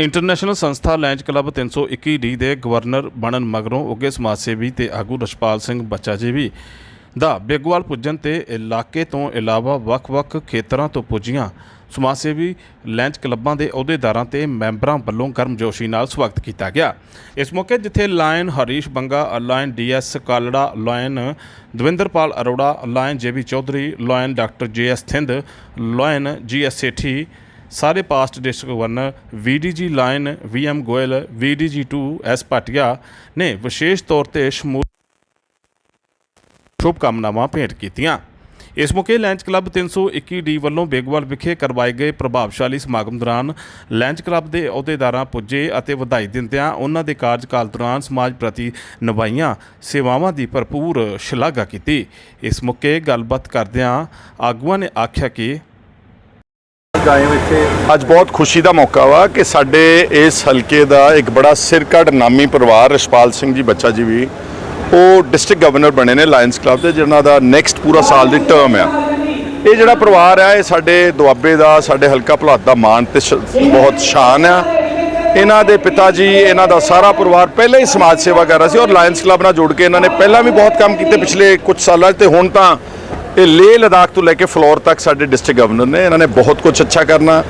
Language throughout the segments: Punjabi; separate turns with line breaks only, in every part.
ਇੰਟਰਨੈਸ਼ਨਲ ਸੰਸਥਾ ਲੈਂਚ ਕਲੱਬ 321 ਡੀ ਦੇ ਗਵਰਨਰ ਬਣਨ ਮਗਰੋਂ ਉੱਘੇ ਸਮਾਜ ਸੇਵੀ ਤੇ ਆਗੂ ਰਸ਼ਪਾਲ ਸਿੰਘ ਬੱਚਾ ਜੀ ਵੀ ਦਾ ਬੇਗਵਾਲ ਪੁੱਜਣ ਤੇ ਇਲਾਕੇ ਤੋਂ ਇਲਾਵਾ ਵੱਖ-ਵੱਖ ਖੇਤਰਾਂ ਤੋਂ ਪੁੱਜੀਆਂ ਸਮਾਜ ਸੇਵੀ ਲੈਂਚ ਕਲੱਬਾਂ ਦੇ ਅਹੁਦੇਦਾਰਾਂ ਤੇ ਮੈਂਬਰਾਂ ਵੱਲੋਂ ਗਰਮਜੋਸ਼ੀ ਨਾਲ ਸਵਾਗਤ ਕੀਤਾ ਗਿਆ। ਇਸ ਮੌਕੇ ਜਿੱਥੇ lion Harish Banga, lion DS Kalra, lion Davinderpal Arora, lion JB Chaudhary, lion doctor JS Thind, lion GS Sethi ਸਾਰੇ past district governor VDG lion VM Goyal VDG 2 S ਪਾਟਿਆ ਨੇ ਵਿਸ਼ੇਸ਼ ਤੌਰ ਤੇ ਸ਼ਮੂਲ ਸ਼ੁਭਕਾਮਨਾਵਾਂ ਭੇਟ ਕੀਤੀਆਂ। ਇਸ ਮੌਕੇ ਲੈਂਚ ਕਲੱਬ 321 ਡੀ ਵੱਲੋਂ ਬੇਗਵਾਲ ਵਿਖੇ ਕਰਵਾਏ ਗਏ ਪ੍ਰਭਾਵਸ਼ਾਲੀ ਸਮਾਗਮ ਦੌਰਾਨ ਲੈਂਚ ਕਲੱਬ ਦੇ ਅਹੁਦੇਦਾਰਾਂ ਪੁੱਜੇ ਅਤੇ ਵਧਾਈ ਦਿੰਦਿਆਂ ਉਹਨਾਂ ਦੇ ਕਾਰਜਕਾਲ ਦੌਰਾਨ ਸਮਾਜ ਪ੍ਰਤੀ ਨਿਭਾਈਆਂ ਸੇਵਾਵਾਂ ਦੀ ਭਰਪੂਰ ਸ਼ਲਾਘਾ ਕੀਤੀ। ਇਸ ਮੌਕੇ ਗੱਲਬਾਤ ਕਰਦਿਆਂ ਆਗੂਆਂ ਨੇ ਆਖਿਆ ਕਿ
ਅੱਜ ਬਹੁਤ ਖੁਸ਼ੀ ਦਾ ਮੌਕਾ ਵਾ ਕਿ ਸਾਡੇ ਇਸ ਹਲਕੇ ਦਾ ਇੱਕ ਬੜਾ ਸਿਰਕੱਢ ਨਾਮੀ ਪਰਿਵਾਰ ਰਸ਼ਪਾਲ ਸਿੰਘ ਜੀ, ਬੱਚਾ ਜੀ ਵੀ, ਉਹ ਡਿਸਟ੍ਰਿਕਟ ਗਵਰਨਰ ਬਣੇ ਨੇ ਲਾਇਨਸ ਕਲੱਬ ਦੇ, ਜਿਨ੍ਹਾਂ ਦਾ ਨੈਕਸਟ ਪੂਰਾ ਸਾਲ ਦੀ ਟਰਮ ਆ। ਇਹ ਜਿਹੜਾ ਪਰਿਵਾਰ ਆ, ਇਹ ਸਾਡੇ ਦੁਆਬੇ ਦਾ, ਸਾਡੇ ਹਲਕਾ ਭਲਾਤ ਦਾ ਮਾਣ ਤੇ ਬਹੁਤ ਸ਼ਾਨ ਆ। ਇਹਨਾਂ ਦੇ ਪਿਤਾ ਜੀ, ਇਹਨਾਂ ਦਾ ਸਾਰਾ ਪਰਿਵਾਰ ਪਹਿਲਾਂ ਹੀ ਸਮਾਜ ਸੇਵਾ ਕਰ ਰਿਹਾ ਸੀ ਔਰ ਲਾਇਨਸ ਕਲੱਬ ਨਾਲ ਜੁੜ ਕੇ ਇਹਨਾਂ ਨੇ ਪਹਿਲਾਂ ਵੀ ਬਹੁਤ ਕੰਮ ਕੀਤੇ ਪਿਛਲੇ ਕੁਝ ਸਾਲਾਂ 'ਚ ਤੇ ਹੁਣ ਤਾਂ ਇਹ ਲੇਹ ਲਦਾਖ ਤੋਂ ਲੈ ਕੇ ਫਲੋਰ ਤੱਕ ਸਾਡੇ ਡਿਸਟ੍ਰਿਕਟ ਗਵਰਨਰ ਨੇ ਇਹਨਾਂ ਨੇ ਬਹੁਤ ਕੁਝ ਅੱਛਾ ਕਰਨਾ,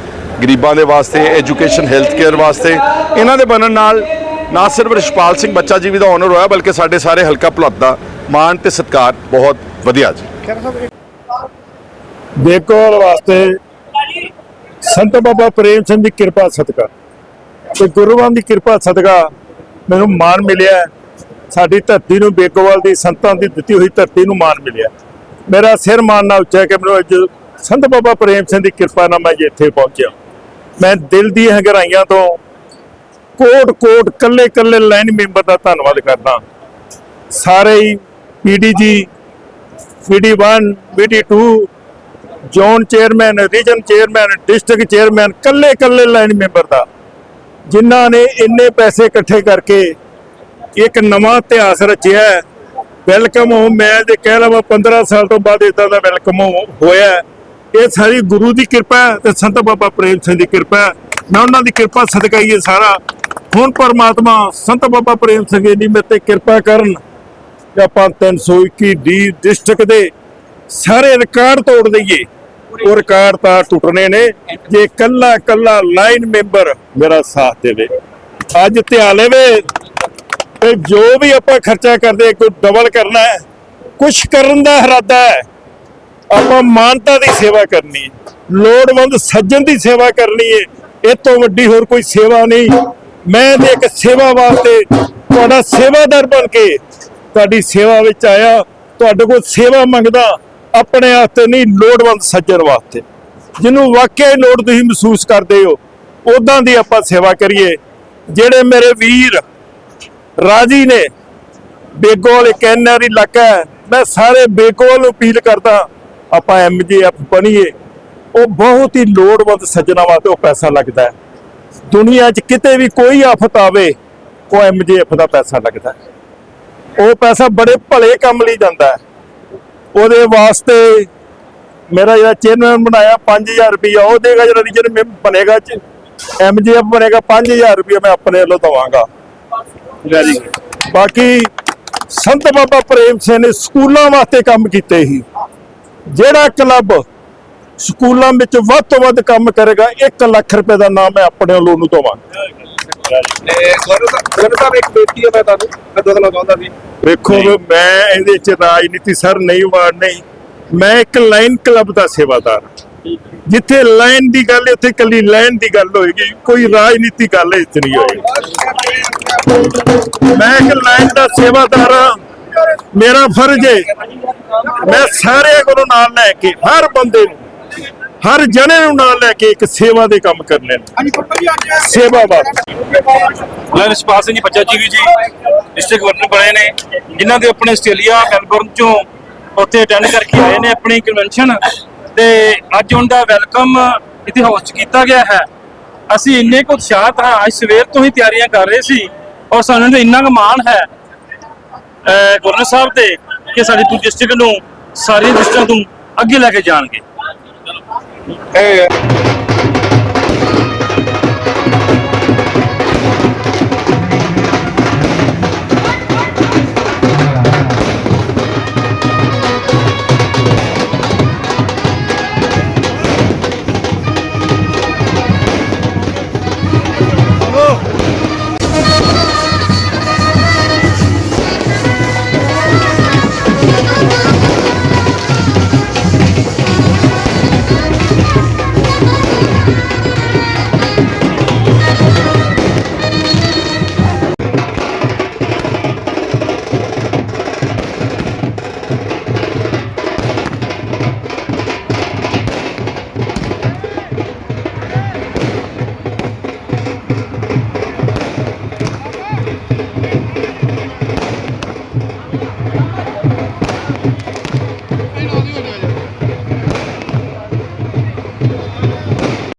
ਗਰੀਬਾਂ ਦੇ ਵਾਸਤੇ ਐਜੂਕੇਸ਼ਨ ਹੈਲਥ ਕੇਅਰ ਵਾਸਤੇ। ਇਹਨਾਂ ਦੇ ਬਣਨ ਨਾਲ ਨਾ ਸਿਰਫ ਰਿਸ਼ਪਾਲ ਸਿੰਘ ਬੱਚਾ ਜੀ ਵੀ ਦਾ ਆਨਰ ਹੋਇਆ, ਬਲਕਿ ਸਾਡੇ ਸਾਰੇ ਹਲਕਾ ਭੁਲੱਤ ਦਾ ਮਾਣ ਤੇ ਸਤਿਕਾਰ ਬਹੁਤ ਵਧੀਆ ਜੀ।
ਦੇਖੋਲ ਵਾਸਤੇ ਸੰਤ ਬਾਬਾ ਪ੍ਰੇਮ ਸਿੰਘ ਦੀ ਕਿਰਪਾ ਸਦਕਾ। ਤੇ ਗੁਰੂਆਂ ਦੀ ਕਿਰਪਾ ਸਦਕਾ ਮੈਨੂੰ ਮਾਣ ਮਿਲਿਆ। ਸਾਡੀ ਧਰਤੀ ਨੂੰ ਬੇਕੋਵਾਲ ਦੀ ਸੰਤਾਂ ਦੀ ਦਿੱਤੀ ਹੋਈ ਧਰਤੀ ਨੂੰ ਮਾਣ ਮਿਲਿਆ। ਮੇਰਾ ਸਿਰ ਮਾਣ ਨਾਲ ਉੱਚਾ ਕਿ ਮੈਨੂੰ ਅੱਜ ਸੰਤ ਬਾਬਾ ਪ੍ਰੇਮ ਸਿੰਘ ਦੀ ਕਿਰਪਾ ਨਾਲ ਮੈਂ ਇੱਥੇ ਪਹੁੰਚਿਆ। ਮੈਂ ਦਿਲ ਦੀ ਹੰਗਰਾਈਆਂ ਤੋਂ ਕੋਟ ਕੋਟ ਕੱਲੇ ਕੱਲੇ ਲਾਈਨ ਮੈਂਬਰ ਦਾ ਧੰਨਵਾਦ ਕਰਦਾ। ਸਾਰੇ ਹੀ PDG PD 1 PD 2 zone chairman region chairman district chairman ਕੱਲੇ ਕੱਲੇ ਲਾਈਨ ਮੈਂਬਰ ਦਾ। ਜਿਨ੍ਹਾਂ ਨੇ ਇੰਨੇ ਪੈਸੇ ਇਕੱਠੇ ਕਰਕੇ ਇੱਕ ਨਵਾਂ ਇਤਿਹਾਸ ਰਚਿਆ ਵੈਲਕਮ ਹੋਮ ਮੈਂ ਜੇ ਕਹਿ ਲਵਾਂ 15 ਸਾਲ ਤੋਂ ਬਾਅਦ ਇਦਾਂ ਦਾ ਵੈਲਕਮ ਹੋਇਆ ਇਹ ਸਾਰੀ ਗੁਰੂ ਦੀ ਕਿਰਪਾ ਤੇ ਸੰਤ ਬਾਬਾ ਪ੍ਰੇਮ ਸਿੰਘ ਦੀ ਕਿਰਪਾ ਮੈਂ ਉਹਨਾਂ ਦੀ ਕਿਰਪਾ ਸਦਕਾ ਹੀ ਇਹ ਸਾਰਾ। ਹੁਣ ਪਰਮਾਤਮਾ, ਸੰਤ ਬਾਬਾ ਪ੍ਰੇਮ ਸਿੰਘ ਜੀ ਮੇਰੇ ਤੇ ਕਿਰਪਾ ਕਰਨ। ਕਿ ਆਪਾਂ 321 ਡੀ ਡਿਸਟ੍ਰਿਕਟ ਦੇ ਸਾਰੇ ਰਿਕਾਰਡ ਤੋੜ ਦਈਏ। ਉਹ ਰਿਕਾਰਡ ਤਾਂ ਟੁੱਟਣੇ ਨੇ। ਜੇ ਕੱਲਾ ਕੱਲਾ ਲਾਈਨ ਮੈਂਬਰ ਮੇਰਾ ਸਾਥ ਦੇਵੇ। ਅੱਜ ਧਿਆਨ ਲਵੇ ਤੇ ਜੋ ਵੀ ਆਪਾਂ ਖਰਚਾ ਕਰਦੇ, ਕੋਈ ਡਬਲ ਕਰਨਾ ਹੈ ਕੁਝ ਕਰਨ ਦਾ ਇਰਾਦਾ ਹੈ, ਆਪਾਂ ਮਾਨਤਾ ਦੀ ਸੇਵਾ ਕਰਨੀ ਹੈ, ਲੋੜਵੰਦ ਸੱਜਣ ਦੀ ਸੇਵਾ ਕਰਨੀ ਹੈ, ਇਹ ਤੋਂ ਵੱਡੀ ਹੋਰ ਕੋਈ ਸੇਵਾ ਨਹੀਂ। ਮੈਂ ਤੇ ਇੱਕ ਸੇਵਾ ਵਾਸਤੇ ਤੁਹਾਡਾ ਸੇਵਾਦਾਰ ਬਣ ਕੇ ਤੁਹਾਡੀ ਸੇਵਾ ਵਿੱਚ ਆਇਆ, ਤੁਹਾਡੇ ਕੋਲ ਸੇਵਾ ਮੰਗਦਾ, ਆਪਣੇ ਵਾਸਤੇ ਨਹੀਂ, ਲੋੜਵੰਦ ਸੱਜਣ ਵਾਸਤੇ। ਜਿਹਨੂੰ ਵਾਕਿਆ ਲੋੜ ਤੁਸੀਂ ਮਹਿਸੂਸ ਕਰਦੇ ਹੋ ਉਦਾਂ ਦੀ ਆਪਾਂ ਸੇਵਾ ਕਰੀਏ। ਜਿਹੜੇ ਮੇਰੇ ਵੀਰ ਰਾਜੀ ਨੇ। ਬੇਗੋਲ ਇੱਕ ਐਨਆਰ ਇਲਾਕਾ ਹੈ। ਮੈਂ ਸਾਰੇ ਬੇਗੋਲ ਨੂੰ ਅਪੀਲ ਕਰਦਾ, ਆਪਾਂ ਐਮਜੀਐਫ ਬਣੀਏ। ਉਹ ਬਹੁਤ ਹੀ ਲੋੜਵੰਦ ਸੱਜਣਾ ਵਾਸਤੇ ਉਹ ਪੈਸਾ ਲੱਗਦਾ ਹੈ। ਦੁਨੀਆ 'ਚ ਕਿਤੇ ਵੀ ਕੋਈ ਆਫਤ ਆਵੇ, ਉਹ ਐਮਜੀਐਫ ਦਾ ਪੈਸਾ ਲੱਗਦਾ ਉਹ ਪੈਸਾ ਬੜੇ ਭਲੇ ਕੰਮ ਲਈ ਜਾਂਦਾ ਉਹਦੇ ਵਾਸਤੇ ਮੇਰਾ ਜਿਹੜਾ ਚੇਅਰਮੈਨ ਬਣਾਇਆ 5000 ਰੁਪਇਆ ਉਹ ਦੇਗਾ, ਜਿਹੜਾ ਰੀਜਨ ਮੈਂ ਬਣੇਗਾ ਐਮਜੀਐਫ ਬਣੇਗਾ 5000 ਰੁਪਇਆ ਮੈਂ ਆਪਣੇ ਵੱਲੋਂ ਦਵਾਂਗਾ। ਵੈਰੀ ਬਾਕੀ ਸੰਤ ਬਾਬਾ ਪ੍ਰੇਮ ਸਿੰਘ ਨੇ ਸਕੂਲਾਂ ਵਾਸਤੇ ਕੰਮ ਕੀਤੇ ਸੀ। ਜਿਹੜਾ ਕਲੱਬ ਸਕੂਲਾਂ ਵਿੱਚ ਵੱਧ ਤੋਂ ਵੱਧ ਕੰਮ ਕਰੇਗਾ 1 ਲੱਖ ਰੁਪਏ ਦਾ ਨਾਮ ਮੈਂ ਆਪਣੇ ਵੱਲੋਂ ਨੂੰ ਦਵਾਂਗਾ।
ਤੇ ਗੁਰੂ ਸਾਹਿਬ ਇੱਕ ਬੇਨਤੀ ਹੈ ਮੈਂ ਤੁਹਾਨੂੰ ਮੈਂ ਦੱਸਣਾ ਚਾਹੁੰਦਾ ਸੀ
ਵੇਖੋ ਮੈਂ ਇਹਦੇ ਚ ਰਾਜਨੀਤੀ ਸਰ ਨਹੀਂ ਵਾਰ ਨਹੀਂ। ਮੈਂ ਇੱਕ ਲਾਈਨ ਕਲੱਬ ਦਾ ਸੇਵਾਦਾਰ ਹਾਂ। ਜਿੱਥੇ ਲਾਈਨ ਦੀ ਗੱਲ ਹੈ, ਉੱਥੇ ਕੱਲੀ ਲਾਈਨ ਦੀ ਗੱਲ ਹੋਏਗੀ। ਕੋਈ ਰਾਜਨੀਤੀ ਗੱਲ ਇਸ ਨਹੀਂ ਹੋਏਗੀ। ਮੈਂ ਇੱਕ ਲਾਈਨ ਦਾ ਸੇਵਾਦਾਰ ਹਾਂ। ਮੇਰਾ ਫਰਜ਼ ਹੈ ਮੈਂ ਸਾਰੇ ਕੋਲੋਂ ਨਾਲ ਲੈ ਕੇ ਹਰ ਬੰਦੇ ਨੂੰ ਹਰ ਜਣੇ ਨੂੰ ਨਾਲ ਲੈ ਕੇ ਇੱਕ ਸੇਵਾ ਦੇ ਕੰਮ ਕਰਨੇ ਨੇ। ਸੇਵਾ ਵਾਸਤੇ
ਮੈਂ ਰਿਸ਼ਪਾਲ ਸਿੰਘ ਜੀ ਬੱਚਾ ਜੀ ਵੀ ਜੀ ਡਿਸਟ੍ਰਿਕਟ ਗਵਰਨਰ ਬਣੇ ਨੇ। ਜਿਨ੍ਹਾਂ ਦੇ ਆਪਣੇ ਆਸਟ੍ਰੇਲੀਆ ਮੈਲਬੌਰਨ ਚੋਂ ਉੱਥੇ ਅਟੈਂਡ ਕਰਕੇ ਆਏ ਨੇ ਆਪਣੀ ਕਨਵੈਨਸ਼ਨ ਤੇ ਅੱਜ ਉਹਨਾਂ ਦਾ ਵੈਲਕਮ ਇੱਥੇ ਹੋਸਟ ਕੀਤਾ ਗਿਆ ਹੈ। ਅਸੀਂ ਇੰਨੇ ਕੁ ਉਤਸ਼ਾਹਤ ਹਾਂ ਅੱਜ ਸਵੇਰ ਤੋਂ ਹੀ ਤਿਆਰੀਆਂ ਕਰ ਰਹੇ ਸੀ ਔਰ ਸਾਨੂੰ ਤਾਂ ਇੰਨਾ ਕੁ ਮਾਣ ਹੈ, ਅਹ ਸਾਹਿਬ ਤੇ ਕਿ ਸਾਡੀ ਪੂਰੀ ਡਿਸਟ੍ਰਿਕਟ ਨੂੰ ਸਾਰੀਆਂ ਡਿਸਟ੍ਰਿਕਟਾਂ ਤੋਂ ਅੱਗੇ ਲੈ ਕੇ ਜਾਣਗੇ।
ਇਹ